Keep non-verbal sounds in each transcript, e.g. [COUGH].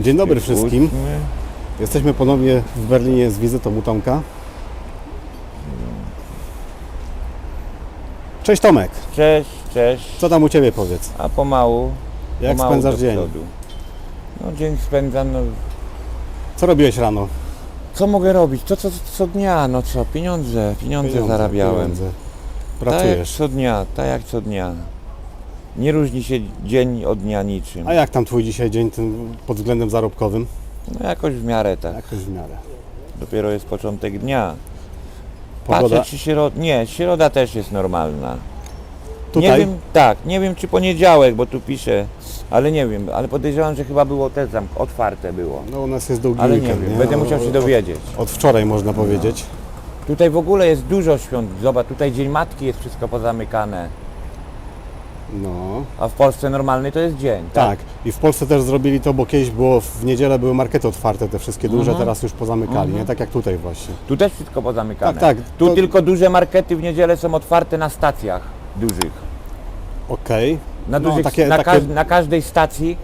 Dzień dobry wszystkim. 28. Jesteśmy ponownie w Berlinie z wizytą u Tomka. Cześć Tomek, Cześć, cześć. co tam u Ciebie powiedz? A pomału. Jak pomału spędzasz do dzień? przodu. No dzień spędzam, no Co robiłeś rano? co mogę robić? To co, co dnia, no co, pieniądze, pieniądze, zarabiałem. pieniądze. Tak jak Pracujesz. co dnia, tak jak co dnia. Nie różni się dzień od dnia niczym. A jak tam Twój dzisiaj dzień pod względem zarobkowym? No jakoś w miarę tak. Jakoś w miarę. Dopiero jest początek dnia. Pogoda Patrzę czy środa, nie, środa też jest normalna. tutaj? Nie wiem, tak, nie wiem czy poniedziałek, bo tu pisze, ale nie wiem, ale podejrzewam, że chyba było też zamk- otwarte było. No u nas jest długi Ale nie weekend, wiem, będę musiał się Od- dowiedzieć. Od wczoraj można powiedzieć. Tutaj w ogóle jest dużo świąt. Zobacz, tutaj Dzień Matki jest wszystko pozamykane. No. A w Polsce normalny to jest dzień, tak? Tak, i w Polsce też zrobili to, bo kiedyś było w niedzielę były markety otwarte, te wszystkie duże, Mhm. teraz już pozamykali, Mhm. nie? Tak jak tutaj właśnie. Tu też wszystko pozamykane. Tak, tak, Tu to- tylko duże markety w niedzielę są otwarte na stacjach dużych. Okej. Na, No, dużych na, każ- na każdej stacji,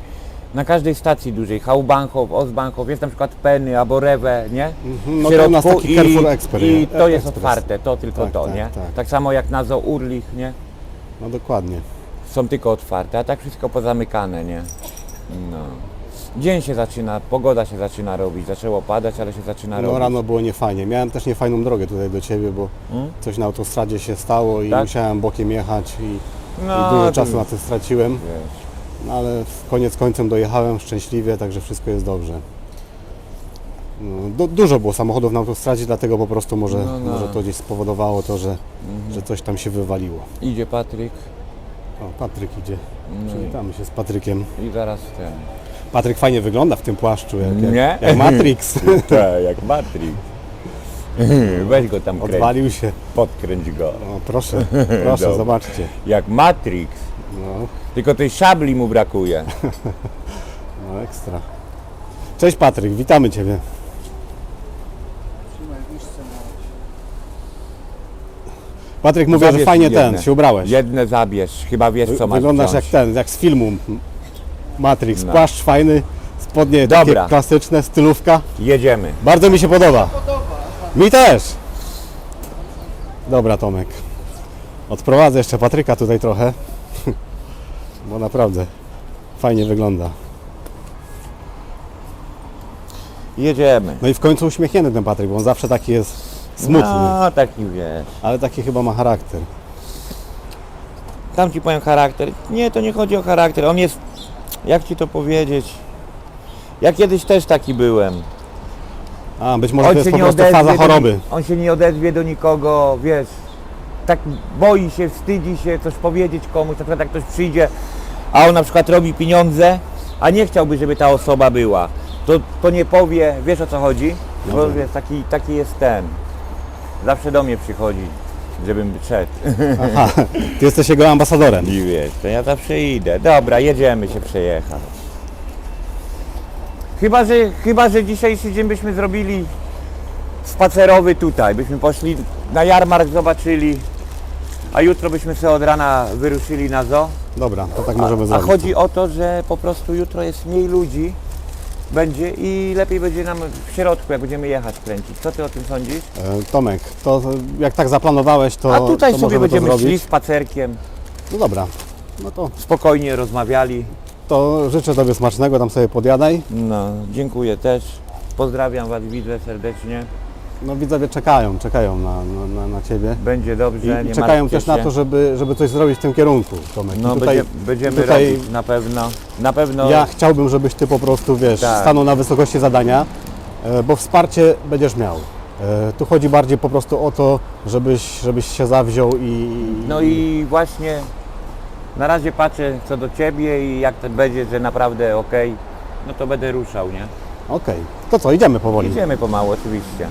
na każdej stacji dużej, Haubahnhof, Ostbahnhof, jest na przykład Penny albo Rewe, nie? Mhm, No W to u nas środku taki Carrefour Expert. I to jest Express. otwarte, to tylko Tak, to, tak, nie? tak. Tak samo jak na Zoo Urlich, nie? No dokładnie. Są tylko otwarte, a tak wszystko pozamykane, nie? No. Dzień się zaczyna, pogoda się zaczyna robić, zaczęło padać, ale się zaczyna No robić. rano było niefajnie. Miałem też niefajną drogę tutaj do Ciebie, bo Mm? coś na autostradzie się stało i Tak? musiałem bokiem jechać i, i No, dużo to czasu na to straciłem. wiesz. No, ale w koniec końcem dojechałem szczęśliwie, także wszystko jest dobrze. No, du- dużo było samochodów na autostradzie, dlatego po prostu może, No, no. może to gdzieś spowodowało to, że, Mhm. że coś tam się wywaliło. Idzie Patryk O, Patryk idzie. no Przywitamy się z Patrykiem. i, zaraz ten. Patryk fajnie wygląda w tym płaszczu, jak, jak, Nie? jak Matrix. [LAUGHS] Tak, jak Patryk. [LAUGHS] Weź go tam kręć, Odwalił się. podkręć go. O, proszę, proszę, Dobra. zobaczcie. Jak Matrix, No, tylko tej szabli mu brakuje. [LAUGHS] no ekstra. Cześć Patryk, witamy Ciebie. Patryk mówi, że Zabierz fajnie jedne. ten, się ubrałeś. Jedne zabierz, chyba wiesz co masz Wyglądasz jak wziąć. ten, jak z filmu Matrix. No. Płaszcz fajny, spodnie Dobra. takie klasyczne, stylówka. Jedziemy. Bardzo mi się podoba. Mi też. Dobra Tomek. Odprowadzę jeszcze Patryka tutaj trochę. [LAUGHS] Bo naprawdę fajnie wygląda. Jedziemy. No i w końcu uśmiechnięty ten Patryk, bo on zawsze taki jest smutny. No, taki wiesz. Ale taki chyba ma charakter. Tam ci powiem charakter. Nie, to nie chodzi o charakter. On jest, jak ci to powiedzieć? Ja kiedyś też taki byłem. A, być może to jest po prostu faza do choroby. on się nie odezwie do nikogo, wiesz. Tak boi się, wstydzi się coś powiedzieć komuś, na przykład jak ktoś przyjdzie, a on na przykład robi pieniądze, a nie chciałby, żeby ta osoba była. To, to nie powie, wiesz o co chodzi? Bo Dobra. wiesz, taki, taki jest ten. Zawsze do mnie przychodzi, żebym szedł. Aha, ty jesteś jego ambasadorem. [LAUGHS] I wiesz, to ja zawsze idę. Dobra, jedziemy się przejechać. Chyba, że, chyba, że dzisiejszy dzień byśmy zrobili spacerowy tutaj. Byśmy poszli na jarmark, zobaczyli, a jutro byśmy sobie od rana wyruszyli na zoo. Dobra, to tak możemy A zrobić. chodzi o to, że po prostu jutro jest mniej ludzi będzie i lepiej będzie nam w środku, jak będziemy jechać, kręcić. Co ty o tym sądzisz? E, Tomek, to jak tak zaplanowałeś, to A tutaj to sobie możemy będziemy to szli zrobić. spacerkiem, No dobra, no to, spokojnie rozmawiali. to życzę Tobie smacznego, tam sobie podjadaj. No, dziękuję też. Pozdrawiam Was, widzę serdecznie. No widzowie czekają, czekają na, na, na, Ciebie. Będzie dobrze, i nie czekają martwcie też na się. to, żeby, żeby coś zrobić w tym kierunku, Tomek. I No, tutaj będzie, będziemy tutaj- robić na pewno. Na pewno. ja chciałbym, żebyś Ty po prostu, wiesz, Tak. stanął na wysokości zadania, e, bo wsparcie będziesz miał. E, Tu chodzi bardziej po prostu o to, żebyś, żebyś się zawziął i... No i właśnie na razie patrzę co do Ciebie i jak to będzie, że naprawdę ok, no to będę ruszał, nie? Okej, to co, idziemy powoli. Idziemy pomału oczywiście.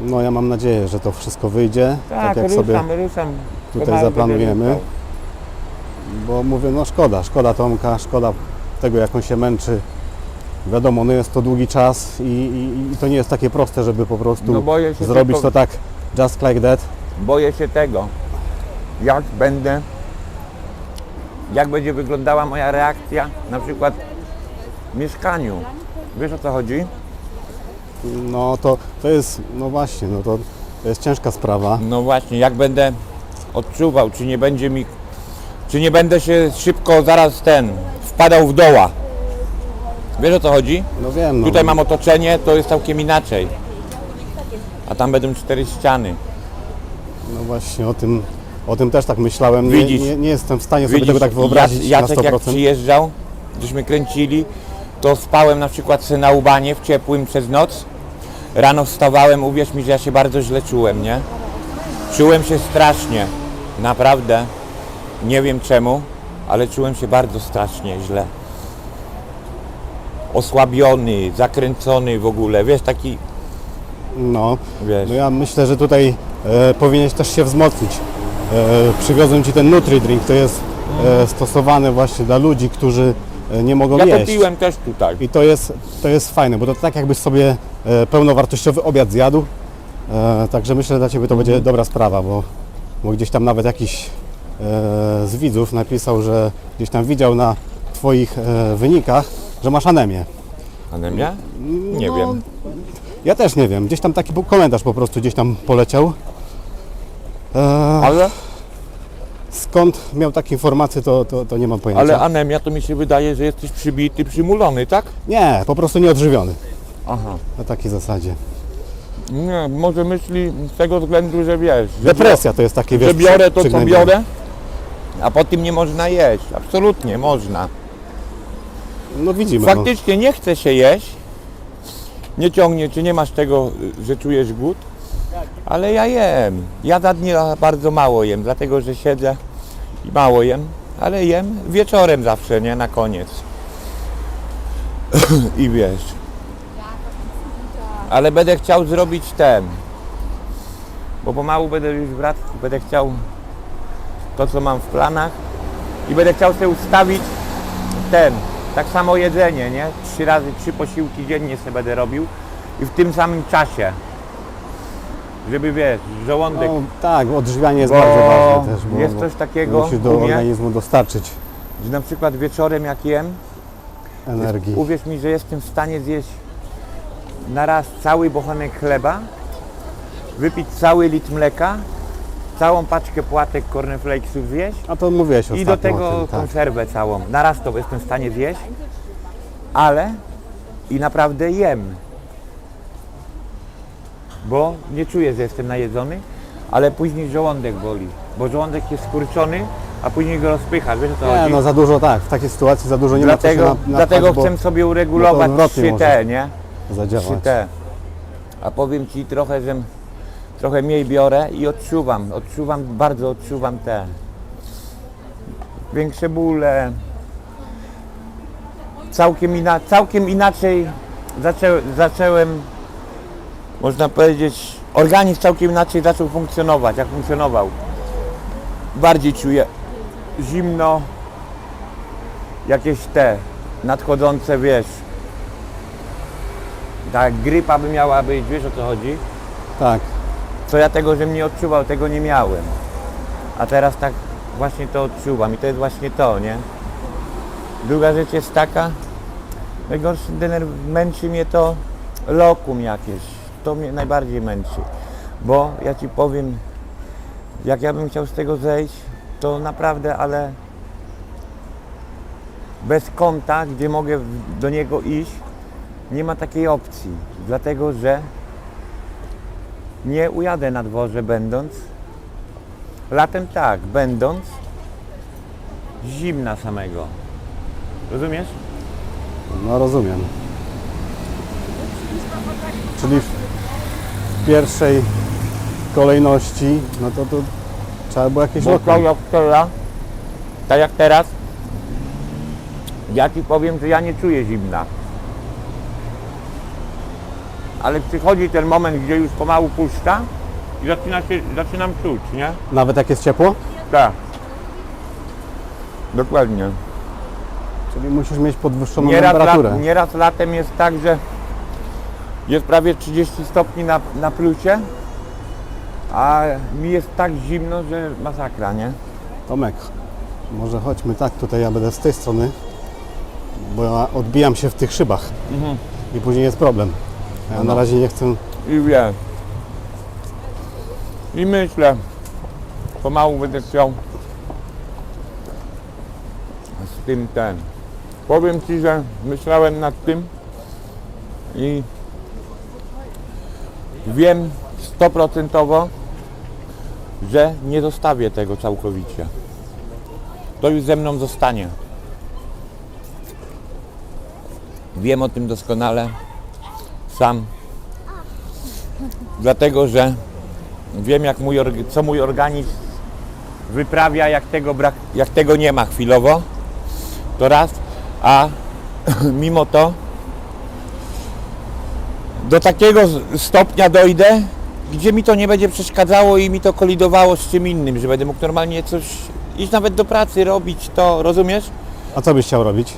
No ja mam nadzieję, że to wszystko wyjdzie, tak, jak ruszam, sobie ruszam. tutaj będę zaplanujemy. Bo mówię, no szkoda, szkoda Tomka, szkoda tego, jak on się męczy. Wiadomo, no jest to długi czas i, i, i to nie jest takie proste, żeby po prostu No zrobić tylko- to tak just like that. Boję się tego, jak będę, jak będzie wyglądała moja reakcja, na przykład mieszkaniu. Wiesz o co chodzi? No to, to jest, no właśnie, no to, to jest ciężka sprawa. No właśnie, jak będę odczuwał, czy nie będzie mi, czy nie będę się szybko zaraz ten, wpadał w doła. Wiesz o co chodzi? No wiem, no. Tutaj mam otoczenie, to jest całkiem inaczej. A tam będą cztery ściany. No właśnie, o tym, o tym też tak myślałem. Nie, Widzisz? nie, nie jestem w stanie sobie Widzisz, tego tak wyobrazić Jac- na Jacek jak 100%. przyjeżdżał, gdyśmy kręcili, to spałem na przykład na ubanie w ciepłym przez noc. Rano wstawałem, uwierz mi, że ja się bardzo źle czułem, nie? Czułem się strasznie, naprawdę. Nie wiem czemu, ale czułem się bardzo strasznie źle. Osłabiony, zakręcony w ogóle, wiesz, taki, No, wiesz. no ja myślę, że tutaj e, powinieneś też się wzmocnić. E, przywiozłem Ci ten NutriDrink, to jest e, stosowany właśnie dla ludzi, którzy nie mogą Ja to jeść. piłem też tutaj. I to jest, to jest fajne, bo to tak jakbyś sobie e, pełnowartościowy obiad zjadł. E, także myślę, że dla Ciebie to Mhm. będzie dobra sprawa, bo, bo gdzieś tam nawet jakiś e, z widzów napisał, że gdzieś tam widział na Twoich e, wynikach, że masz anemię. Anemia? Nie No, wiem. Ja też nie wiem, gdzieś tam taki komentarz po prostu gdzieś tam poleciał. E, Ale, skąd miał takie informacje, to, to, to nie mam pojęcia. ale anemia to mi się wydaje, że jesteś przybity, przymulony, tak? Nie, po prostu nieodżywiony. Aha. Na takiej zasadzie. Nie, może myśli z tego względu, że wiesz, że, Depresja to jest takie, wiesz, że biorę to, co przygnębienie. biorę, a po tym nie można jeść. Absolutnie można. No widzimy. no. Faktycznie nie chce się jeść, nie ciągnie, czy nie masz tego, że czujesz głód, ale ja jem. Ja za dnia bardzo mało jem, dlatego że siedzę i mało jem, ale jem wieczorem zawsze, nie? Na koniec. [CLEARS THROAT] I wiesz. Ale będę chciał zrobić ten, bo pomału będę już wracał, będę chciał to, co mam w planach i będę chciał sobie ustawić ten, tak samo jedzenie, nie? Trzy razy, trzy posiłki dziennie sobie będę robił i w tym samym czasie. Żeby wiesz, żołądek. No, tak, odżywianie jest Bo bardzo ważne też, bo, jest coś takiego musisz do mnie, organizmu dostarczyć że na przykład wieczorem jak jem, energii. uwierz mi, że jestem w stanie zjeść na raz cały bochenek chleba, wypić cały litr mleka, całą paczkę płatek cornflakesów zjeść A to mówiłeś i do tego tym, tak. konserwę całą. Na raz to jestem w stanie zjeść, ale i naprawdę jem. Bo nie czuję, że jestem najedzony, ale później żołądek boli. Bo żołądek jest skurczony, a później go rozpycha. Wiesz o co Nie, chodzi? no za dużo tak, w takiej sytuacji za dużo nie dlatego ma co się na, dlatego napchać, chcę sobie bo uregulować odwrotnie 3T, może nie? zadziałać. 3T. A powiem Ci trochę, że trochę mniej biorę i odczuwam, odczuwam, bardzo odczuwam te większe bóle. Całkiem, ina, całkiem inaczej zaczę, zacząłem, można powiedzieć, organizm całkiem inaczej zaczął funkcjonować, jak funkcjonował. Bardziej czuję zimno, jakieś te nadchodzące, wiesz, ta grypa by miała być, wiesz o co chodzi? Tak, Co ja tego, żebym nie odczuwał, tego nie miałem. A teraz tak właśnie to odczuwam i to jest właśnie to, nie? Druga rzecz jest taka, najgorsze denerw- męczy mnie to lokum jakieś. To mnie najbardziej męczy. Bo ja ci powiem, jak ja bym chciał z tego zejść, to naprawdę, ale bez konta, gdzie mogę do niego iść, nie ma takiej opcji. Dlatego, że nie ujadę na dworze będąc. Latem tak, będąc zimna samego. Rozumiesz? no rozumiem. Czyli pierwszej kolejności, no to, to trzeba było jakieś Bo tak jak teraz, tak jak teraz, ja ci powiem, że ja nie czuję zimna. Ale przychodzi ten moment, gdzie już pomału puszcza i zaczyna się, zaczynam czuć, nie? Nawet jak jest ciepło? Tak. Dokładnie. Czyli musisz mieć podwyższoną Nieraz, temperaturę. lat, nieraz latem jest tak, że jest prawie 30 stopni na, na plusie, a mi jest tak zimno, że masakra, nie? Tomek, może chodźmy tak, tutaj ja będę z tej strony. bo ja odbijam się w tych szybach i później jest problem. Ja No, na no. razie nie chcę, I wiesz. I myślę, pomału będę chciał z tym ten. Powiem Ci, że myślałem nad tym i wiem stoprocentowo, że nie zostawię tego całkowicie. To już ze mną zostanie. Wiem o tym doskonale. Sam dlatego że wiem jak mój, co mój organizm wyprawia, jak tego, brak, jak tego nie ma chwilowo, to raz, a [CLEARS THROAT] mimo to do takiego stopnia dojdę, gdzie mi to nie będzie przeszkadzało i mi to kolidowało z czym innym, że będę mógł normalnie coś, iść nawet do pracy, robić to, rozumiesz? a co byś chciał robić?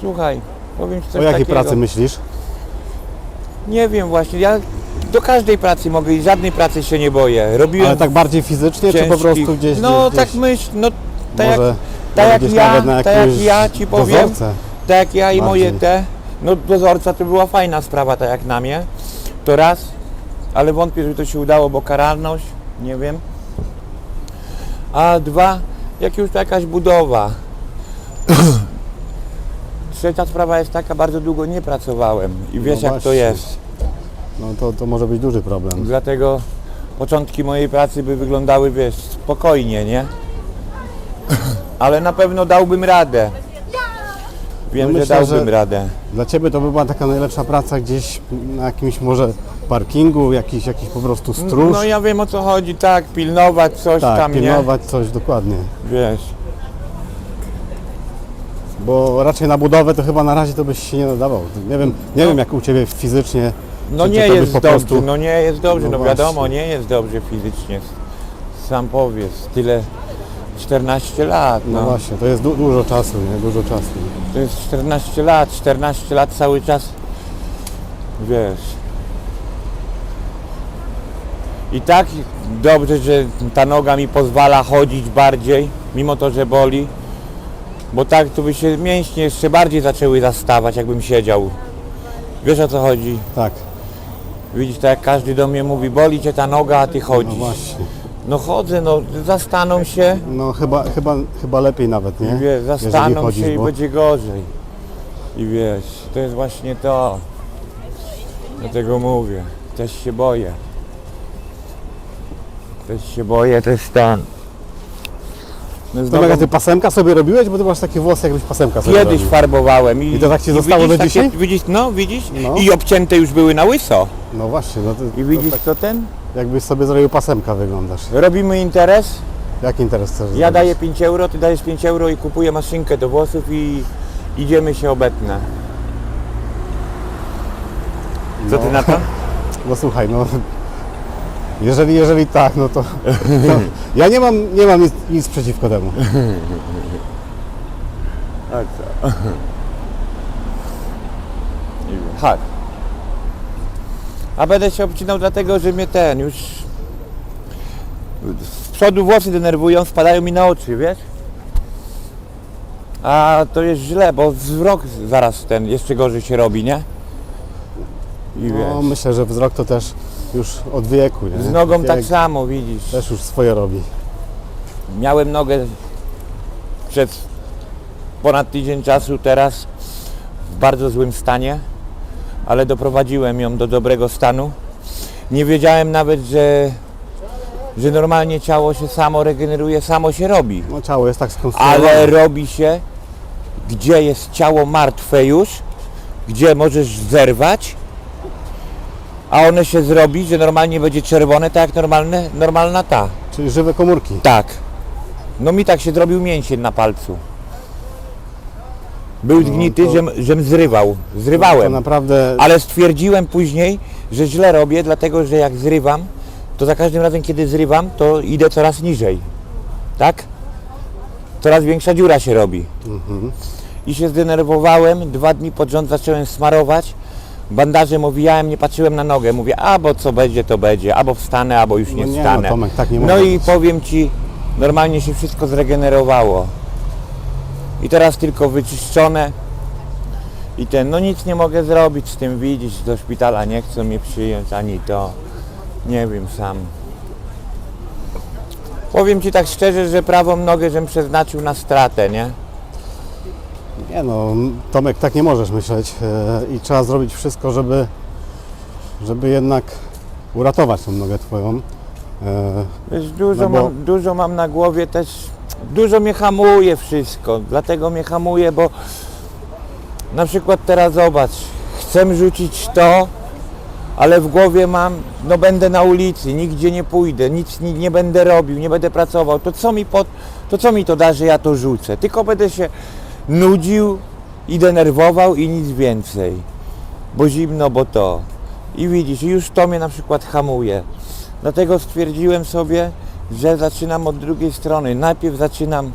Słuchaj, powiem Ci coś O jakiej takiego. pracy myślisz? Nie wiem właśnie, ja do każdej pracy mogę i żadnej pracy się nie boję. Robiłem Ale tak bardziej fizycznie, czy po ciężkich- prostu gdzieś No gdzieś, tak myśl, no tak jak, może, tak może jak gdzieś ja, nawet na tak jak ja ci powiem, dozorce? tak jak ja i moje bardziej. te, no dozorca to była fajna sprawa, tak jak na mnie, to raz, ale wątpię, że to się udało, bo karalność, nie wiem. A dwa, jak już to jakaś budowa. [CLEARS THROAT] Trzecia sprawa jest taka, bardzo długo nie pracowałem i wiesz jak to właśnie. jest. No to, to może być duży problem. Dlatego początki mojej pracy by wyglądały, wiesz, spokojnie, nie? [CLEARS THROAT] Ale na pewno dałbym radę. Wiem, No że dałbym że- radę. Dla Ciebie to by była taka najlepsza praca gdzieś na jakimś może parkingu, jakiś, jakiś po prostu stróż. No ja wiem o co chodzi, tak, pilnować coś tak, tam, pilnować coś dokładnie. nie? Wiesz. Bo raczej na budowę to chyba na razie to byś się nie nadawał. Nie wiem, nie No. wiem jak u Ciebie fizycznie. No nie jest po dobrze, prostu- no nie jest dobrze, No no, wiadomo, nie jest dobrze fizycznie. Sam powiedz, tyle 14 lat, No, no. właśnie, to jest du- dużo czasu, nie? Dużo czasu. To jest 14 lat, 14 lat cały czas, wiesz. I tak dobrze, że ta noga mi pozwala chodzić bardziej, mimo to, że boli. Bo tak to by się mięśnie jeszcze bardziej zaczęły zastawać, jakbym siedział. Wiesz o co chodzi? Tak, Widzisz, tak jak każdy do mnie mówi, boli cię ta noga, a ty no chodzisz. właśnie. No chodzę, no zastaną się, No chyba, chyba, chyba lepiej nawet, nie? wiesz, Jeżeli zastaną chodzisz, się i bo- będzie gorzej. I wiesz, to jest właśnie to. Dlatego mówię, też się boję. Też się boję, też stan. No To mega, ty pasemka sobie robiłeś, bo ty masz takie włosy jakbyś pasemka sobie kiedyś robił. farbowałem i, I to tak ci zostało widzisz, do dzisiaj? Widzisz, no widzisz, No. i obcięte już były na łyso. No właśnie, no to, I to widzisz tak, co ten? Jakbyś sobie zrobił pasemka wyglądasz. Robimy interes, Jaki interes chcesz Ja zrobić? daję 5 euro, ty dajesz 5 euro i kupuję maszynkę do włosów i idziemy się obetnę. Co ty No. na to? [LAUGHS] No słuchaj, no jeżeli, jeżeli tak, no to, to [LAUGHS] ja nie mam, nie mam nic, nic przeciwko temu. [LAUGHS] A co? Chodź. A będę się obcinał dlatego, że mnie ten już z przodu włosy denerwują, spadają mi na oczy, wiesz? A to jest źle, bo wzrok zaraz ten jeszcze gorzej się robi, nie? I No, wiesz. myślę, że wzrok to też już od wieku, nie? Z nogą Wiek tak samo, widzisz. Też już swoje robi. Miałem nogę przez ponad tydzień czasu teraz w bardzo złym stanie, ale doprowadziłem ją do dobrego stanu. Nie wiedziałem nawet, że, że normalnie ciało się samo regeneruje, samo się robi. No ciało jest tak skonstruowane. Ale robi się, gdzie jest ciało martwe już, gdzie możesz zerwać, a one się zrobi, że normalnie będzie czerwone, tak jak normalne, normalna ta. Czyli żywe komórki. Tak. No mi tak się zrobił mięsień na palcu. Był No, zgnity, to- żem, żem zrywał. Zrywałem. naprawdę Ale stwierdziłem później, że źle robię, dlatego że jak zrywam, to za każdym razem kiedy zrywam, to idę coraz niżej. Tak? Coraz większa dziura się robi. Mhm. I się zdenerwowałem, dwa dni pod rząd zacząłem smarować. Bandażem owijałem, nie patrzyłem na nogę. Mówię, albo co będzie, to będzie. Albo wstanę, albo już nie no nie, wstanę. no Tomek, tak nie No i powiem Ci, normalnie się wszystko zregenerowało. I teraz tylko wyczyszczone. I ten, no nic nie mogę zrobić z tym, widzieć, do szpitala nie chcą mnie przyjąć, ani to. Nie wiem sam. Powiem Ci tak szczerze, że prawą nogę żem przeznaczył na stratę, nie? Nie no, Tomek, tak nie możesz myśleć e, i trzeba zrobić wszystko, żeby, żeby jednak uratować tą nogę Twoją. E, Wiesz, dużo, No bo- mam, dużo mam na głowie też, dużo mnie hamuje wszystko, dlatego mnie hamuje, bo na przykład teraz zobacz, chcę rzucić to, ale w głowie mam, no będę na ulicy, nigdzie nie pójdę, nic nie, nie będę robił, nie będę pracował, to co, mi po, to co mi to da, że ja to rzucę? Tylko będę się nudził i denerwował i nic więcej, bo zimno, bo to. I widzisz, już to mnie na przykład hamuje. Dlatego stwierdziłem sobie, że zaczynam od drugiej strony. Najpierw zaczynam,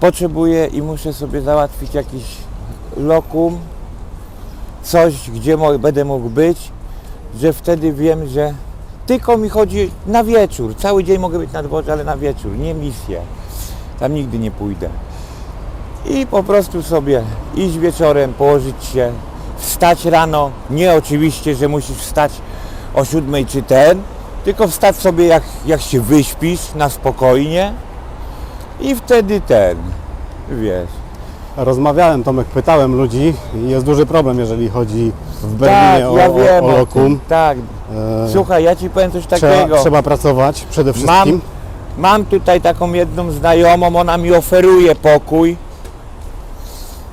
potrzebuję i muszę sobie załatwić jakiś lokum, coś, gdzie będę mógł być, że wtedy wiem, że tylko mi chodzi na wieczór. Cały dzień mogę być na dworze, ale na wieczór, nie misję. Tam nigdy nie pójdę. I po prostu sobie iść wieczorem, położyć się, wstać rano. Nie oczywiście, że musisz wstać o siódmej czy ten, tylko wstać sobie jak, jak się wyśpisz na spokojnie i wtedy ten, wiesz. rozmawiałem, Tomek, pytałem ludzi i jest duży problem, jeżeli chodzi w Tak, Berlinie o, ja wiem o o lokum. Tak, E, słuchaj, ja ci powiem coś trzeba, takiego. trzeba pracować przede wszystkim. Mam, mam tutaj taką jedną znajomą, ona mi oferuje pokój.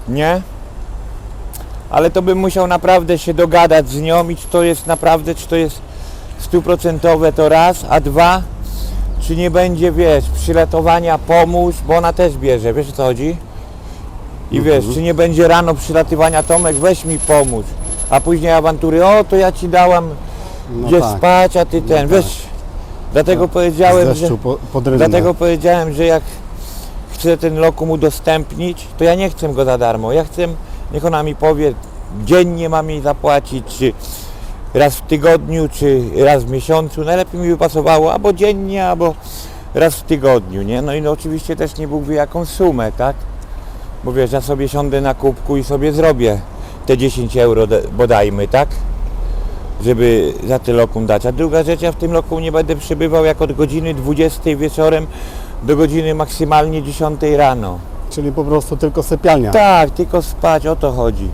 Nie? Ale to bym musiał naprawdę się dogadać z nią i czy to jest naprawdę, czy to jest stuprocentowe to raz, a dwa, czy nie będzie, wiesz, przylatowania pomóż, bo ona też bierze, wiesz o co chodzi? I wiesz, czy nie będzie rano przylatywania Tomek, weź mi pomóż, a później awantury, o to ja ci dałam No gdzie tak, spać, a ty ten, tak. wiesz, dlatego z powiedziałem, że... po. Dlatego powiedziałem, że jak chcę ten lokum udostępnić, to ja nie chcę go za darmo. Ja chcę, niech ona mi powie, dziennie mam jej zapłacić, czy raz w tygodniu, czy raz w miesiącu. Najlepiej mi by pasowało albo dziennie, albo raz w tygodniu, nie? No i no oczywiście też nie Bóg wie jaką sumę, tak? Bo wiesz, ja sobie siądę na kubku i sobie zrobię te 10 euro bodajmy, tak? żeby za te lokum dać. A druga rzecz, ja w tym lokum nie będę przebywał jak od godziny 20 wieczorem do godziny maksymalnie 10 rano. Czyli po prostu tylko sypialnia. Tak, tylko spać, o to chodzi.